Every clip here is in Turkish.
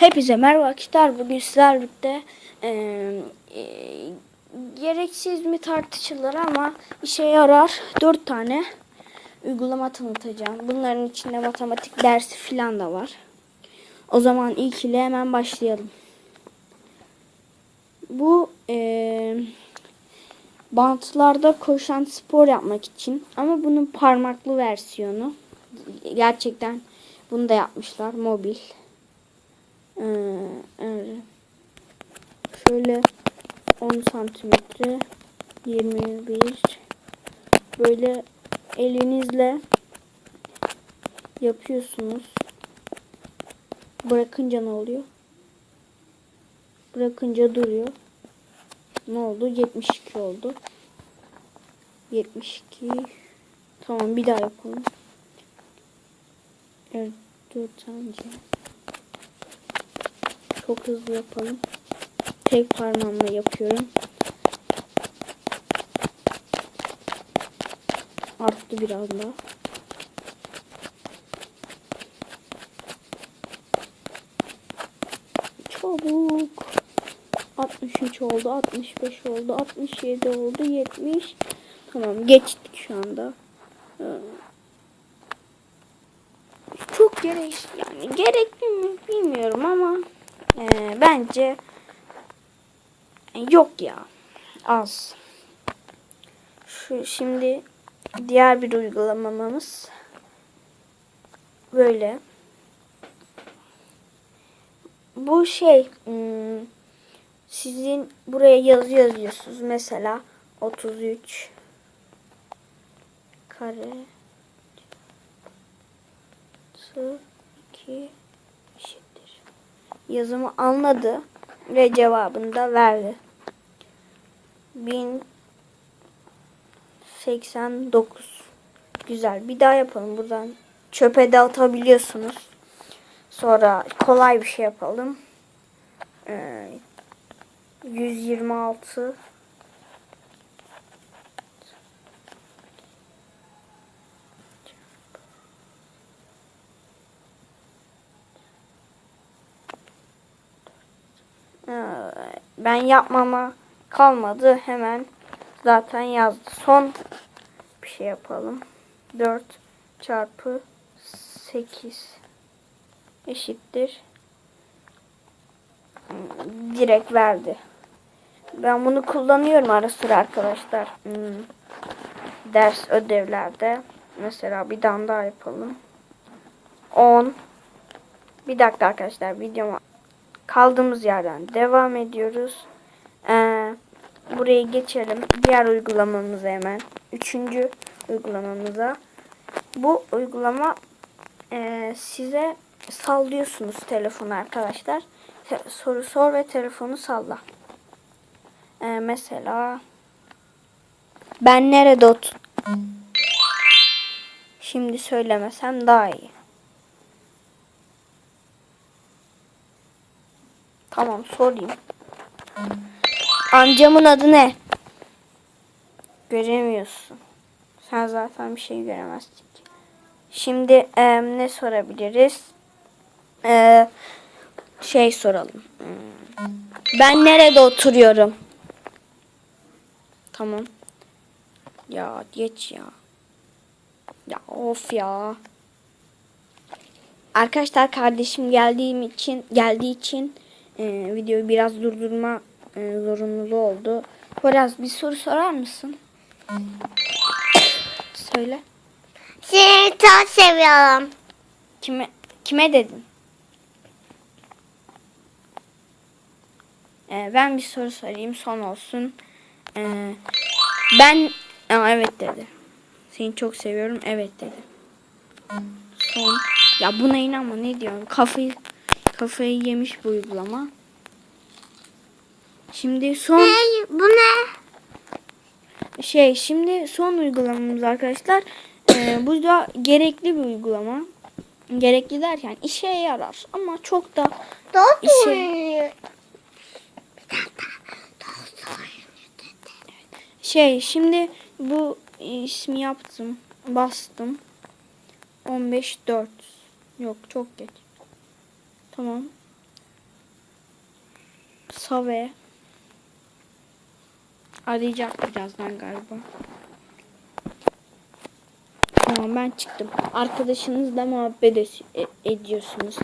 Hepinize merhaba arkadaşlar. Bugün sizlerle birlikte e, e, gereksiz mi tartışılır ama işe yarar. Dört tane uygulama tanıtacağım. Bunların içinde matematik dersi falan da var. O zaman ilk ile hemen başlayalım. Bu e, bantlarda koşan spor yapmak için ama bunun parmaklı versiyonu. Gerçekten bunu da yapmışlar mobil. Ee, evet. Şöyle 10 santimetre 21 böyle elinizle yapıyorsunuz. Bırakınca ne oluyor? Bırakınca duruyor. Ne oldu? 72 oldu. 72 Tamam bir daha yapalım. Evet, sence. Çok hızlı yapalım. Tek parmağımla yapıyorum. Arttı biraz daha. Çabuk. 63 oldu, 65 oldu, 67 oldu, 70. Tamam geçtik şu anda. Ee, Çok gerek yani gerekli mi bilmiyorum ama ee, bence yok ya az. Şu şimdi diğer bir uygulamamız böyle. Bu şey hmm, sizin buraya yazı yazıyorsunuz mesela 33 kare 2 eşittir. Yazımı anladı ve cevabını da verdi. 1089 Güzel. Bir daha yapalım buradan. Çöpe de atabiliyorsunuz. Sonra kolay bir şey yapalım. Ee, 126 Ee, ben yapmama kalmadı. Hemen zaten yazdı. Son bir şey yapalım. 4 çarpı 8 eşittir. Direkt verdi. Ben bunu kullanıyorum ara sıra arkadaşlar. Hmm, Ders ödevlerde. Mesela bir tane daha yapalım. 10 Bir dakika arkadaşlar videoma kaldığımız yerden devam ediyoruz. Ee, buraya geçelim. Diğer uygulamamıza hemen. Üçüncü uygulamamıza. Bu uygulama e, size sallıyorsunuz telefonu arkadaşlar. Te- soru sor ve telefonu salla. Ee, mesela ben nerede ot? Şimdi söylemesem daha iyi. Tamam sorayım. Amcamın adı ne? Göremiyorsun. Sen zaten bir şey göremezsin. Şimdi e, ne sorabiliriz? E, şey soralım. Ben nerede oturuyorum? Tamam. Ya geç ya. Ya of ya. Arkadaşlar kardeşim geldiğim için geldiği için e, videoyu biraz durdurma e, zorunluluğu oldu. Biraz bir soru sorar mısın? Söyle. Seni çok seviyorum. Kime kime dedin? E, ben bir soru sorayım son olsun. E, ben Aa, evet dedi. Seni çok seviyorum. Evet dedi. Son. Ya buna inanma ne diyorsun? Kafayı kafayı yemiş bu uygulama. Şimdi son Ne? Bu ne? şey şimdi son uygulamamız arkadaşlar. Ee, bu da gerekli bir uygulama. Gerekli derken işe yarar ama çok da Doğru. İşe- şey şimdi bu ismi yaptım. Bastım. 15 4. Yok çok geç. Tamam. Save. Arayacak birazdan galiba. Tamam ben çıktım. Arkadaşınızla muhabbet es- e- ediyorsunuz.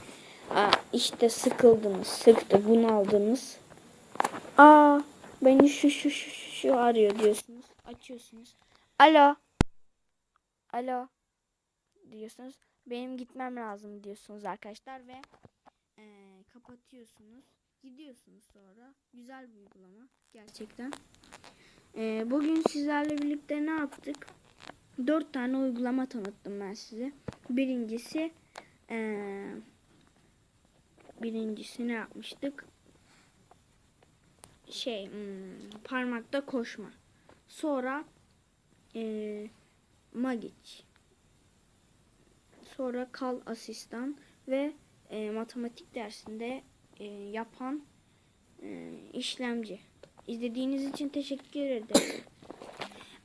Aa, işte sıkıldınız, sıktı, bunaldınız. Aa, beni şu şu şu şu, şu arıyor diyorsunuz. Açıyorsunuz. Alo. Alo. Diyorsunuz. Benim gitmem lazım diyorsunuz arkadaşlar ve eee, kapatıyorsunuz. Gidiyorsunuz sonra. Güzel bir uygulama gerçekten. Eee, bugün sizlerle birlikte ne yaptık? Dört tane uygulama tanıttım ben size. Birincisi eee birincisi ne yapmıştık? Şey hmm, parmakta koşma. Sonra eee Magic. Sonra kal asistan ve e, matematik dersinde e, yapan e, işlemci. İzlediğiniz için teşekkür ederim.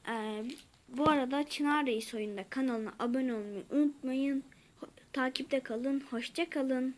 E, bu arada Çınar Reis oyunda kanalına abone olmayı unutmayın. Ho- takipte kalın. Hoşça kalın.